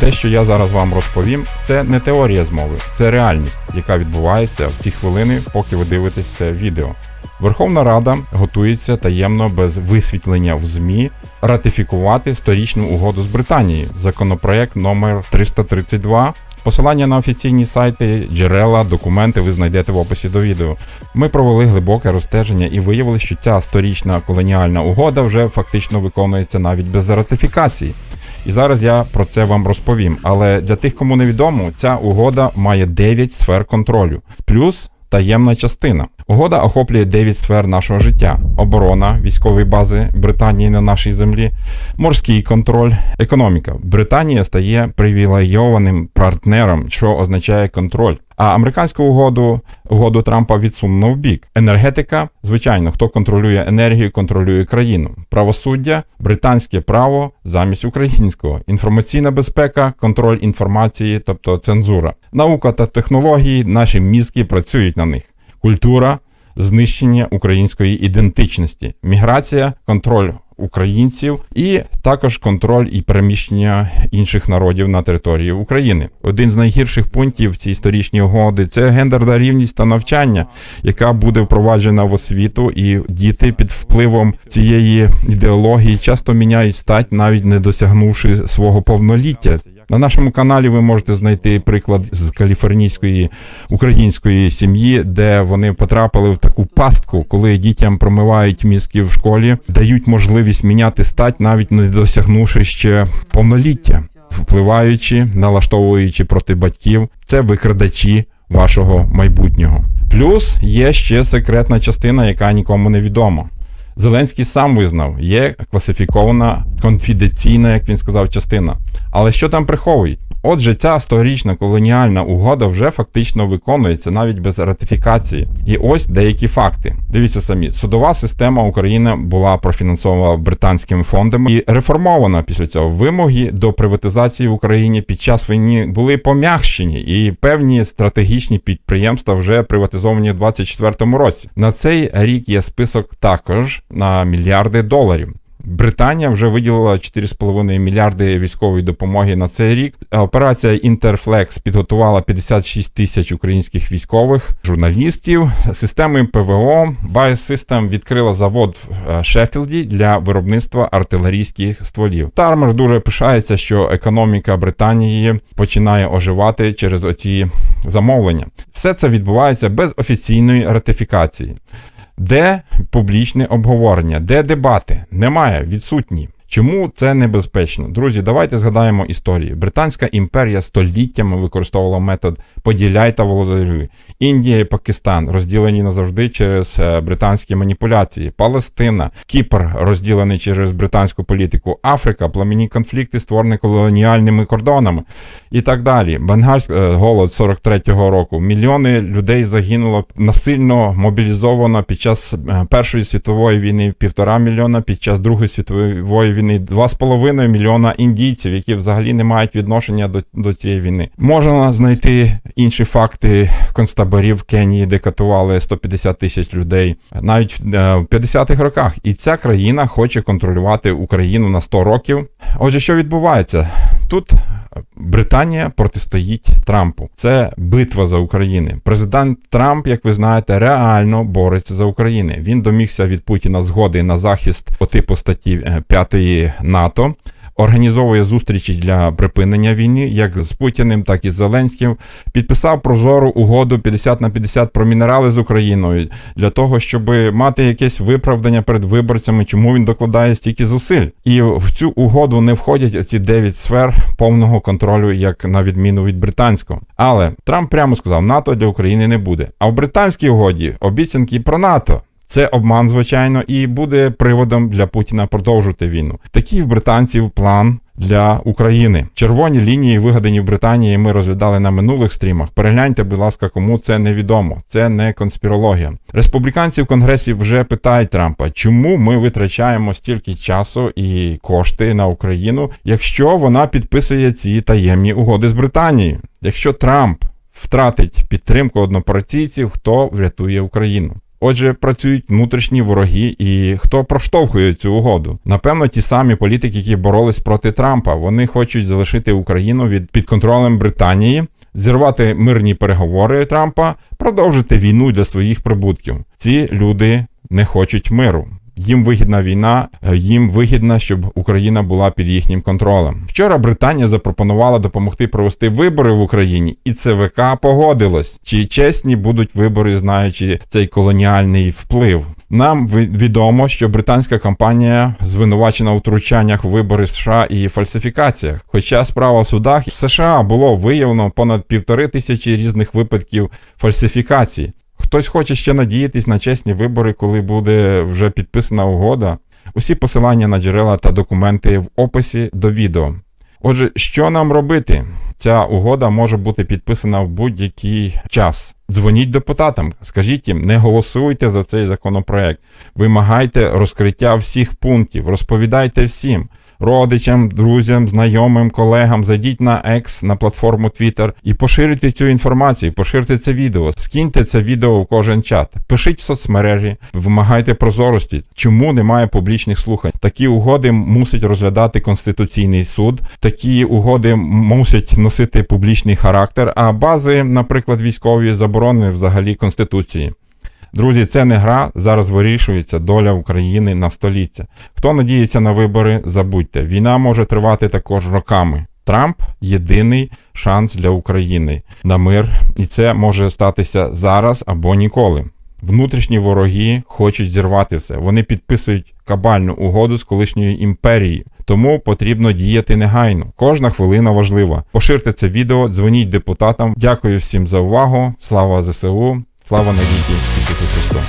Те, що я зараз вам розповім, це не теорія змови, це реальність, яка відбувається в ті хвилини, поки ви дивитесь це відео. Верховна Рада готується таємно без висвітлення в ЗМІ ратифікувати сторічну угоду з Британією. Законопроект номер 332. Посилання на офіційні сайти, джерела, документи ви знайдете в описі до відео. Ми провели глибоке розстеження і виявили, що ця сторічна колоніальна угода вже фактично виконується навіть без ратифікації. І зараз я про це вам розповім. Але для тих, кому невідомо, ця угода має 9 сфер контролю, плюс таємна частина. Угода охоплює 9 сфер нашого життя: оборона, військові бази Британії на нашій землі, морський контроль, економіка. Британія стає привілейованим партнером, що означає контроль. А американську угоду угоду Трампа відсунено в бік. Енергетика, звичайно, хто контролює енергію, контролює країну. Правосуддя, британське право замість українського. Інформаційна безпека, контроль інформації, тобто цензура. Наука та технології, наші мізки працюють на них. Культура, знищення української ідентичності, міграція, контроль українців і також контроль і переміщення інших народів на території України. Один з найгірших пунктів в цій угоди це гендерна рівність та навчання, яка буде впроваджена в освіту, і діти під впливом цієї ідеології часто міняють стать, навіть не досягнувши свого повноліття. На нашому каналі ви можете знайти приклад з каліфорнійської української сім'ї, де вони потрапили в таку пастку, коли дітям промивають мізки в школі, дають можливість міняти стать, навіть не досягнувши ще повноліття, впливаючи, налаштовуючи проти батьків. Це викрадачі вашого майбутнього. Плюс є ще секретна частина, яка нікому не відома. Зеленський сам визнав, є класифікована конфіденційна, як він сказав, частина. Але що там приховують? Отже, ця сторічна колоніальна угода вже фактично виконується навіть без ратифікації. І ось деякі факти. Дивіться самі, судова система України була профінансована британськими фондами і реформована після цього. Вимоги до приватизації в Україні під час війни були пом'якшені, і певні стратегічні підприємства вже приватизовані в 2024 році. На цей рік є список також на мільярди доларів. Британія вже виділила 4,5 мільярди військової допомоги на цей рік. Операція Інтерфлекс підготувала 56 тисяч українських військових журналістів. Системою ПВО Biosystem відкрила завод в Шеффілді для виробництва артилерійських стволів. Тармер дуже пишається, що економіка Британії починає оживати через оці замовлення. Все це відбувається без офіційної ратифікації. Де публічне обговорення, де дебати? Немає, відсутні. Чому це небезпечно? Друзі, давайте згадаємо історію. Британська імперія століттями використовувала метод поділяй та володарюй. Індія і Пакистан розділені назавжди через британські маніпуляції. Палестина, Кіпр розділений через британську політику, Африка, пламені конфлікти, створені колоніальними кордонами і так далі. Бенгальський голод 43-го року. Мільйони людей загинуло насильно мобілізовано під час Першої світової війни, півтора мільйона, під час Другої світової війни 2,5 мільйона індійців, які взагалі не мають відношення до, до цієї війни. Можна знайти інші факти концтаборів Кенії, де катували 150 тисяч людей, навіть в 50-х роках. І ця країна хоче контролювати Україну на 100 років. Отже, що відбувається? Тут Британія протистоїть Трампу. Це битва за Україну. Президент Трамп, як ви знаєте, реально бореться за Україну. Він домігся від Путіна згоди на захист по типу статті 5 НАТО. Організовує зустрічі для припинення війни, як з Путіним, так і з Зеленським. Підписав прозору угоду 50 на 50 про мінерали з Україною для того, щоб мати якесь виправдання перед виборцями, чому він докладає стільки зусиль. І в цю угоду не входять ці 9 сфер повного контролю, як на відміну від британського. Але Трамп прямо сказав, НАТО для України не буде. А в британській угоді обіцянки про НАТО. Це обман, звичайно, і буде приводом для Путіна продовжувати війну. Такий в британців план для України. Червоні лінії, вигадані в Британії, ми розглядали на минулих стрімах. Перегляньте, будь ласка, кому це невідомо. Це не конспірологія. Республіканці в Конгресі вже питають Трампа, чому ми витрачаємо стільки часу і кошти на Україну, якщо вона підписує ці таємні угоди з Британією. Якщо Трамп втратить підтримку однопартійців, хто врятує Україну? Отже, працюють внутрішні вороги, і хто проштовхує цю угоду? Напевно, ті самі політики, які боролись проти Трампа. Вони хочуть залишити Україну від під контролем Британії, зірвати мирні переговори Трампа, продовжити війну для своїх прибутків. Ці люди не хочуть миру. Їм вигідна війна, е, їм вигідно, щоб Україна була під їхнім контролем. Вчора Британія запропонувала допомогти провести вибори в Україні, і ЦВК погодилось, чи чесні будуть вибори, знаючи цей колоніальний вплив. Нам відомо, що британська компанія звинувачена у втручаннях в вибори США і фальсифікаціях. Хоча справа в судах в США було виявлено понад півтори тисячі різних випадків фальсифікацій. Хтось хоче ще надіятись на чесні вибори, коли буде вже підписана угода. Усі посилання на джерела та документи в описі до відео. Отже, що нам робити? Ця угода може бути підписана в будь-який час. Дзвоніть депутатам, скажіть їм, не голосуйте за цей законопроект, вимагайте розкриття всіх пунктів, розповідайте всім родичам, друзям, знайомим, колегам, зайдіть на X, на платформу Twitter і поширюйте цю інформацію, поширте це відео, скиньте це відео в кожен чат, пишіть в соцмережі, вимагайте прозорості. Чому немає публічних слухань? Такі угоди мусить розглядати Конституційний суд, такі угоди мусять носити публічний характер, а бази, наприклад, військові заборони взагалі Конституції. Друзі, це не гра. Зараз вирішується доля України на століття. Хто надіється на вибори, забудьте. Війна може тривати також роками. Трамп єдиний шанс для України на мир, і це може статися зараз або ніколи. Внутрішні вороги хочуть зірвати все. Вони підписують кабальну угоду з колишньою імперією. Тому потрібно діяти негайно. Кожна хвилина важлива. Поширте це відео, дзвоніть депутатам. Дякую всім за увагу. Слава ЗСУ, слава навіки Ісусу Христу.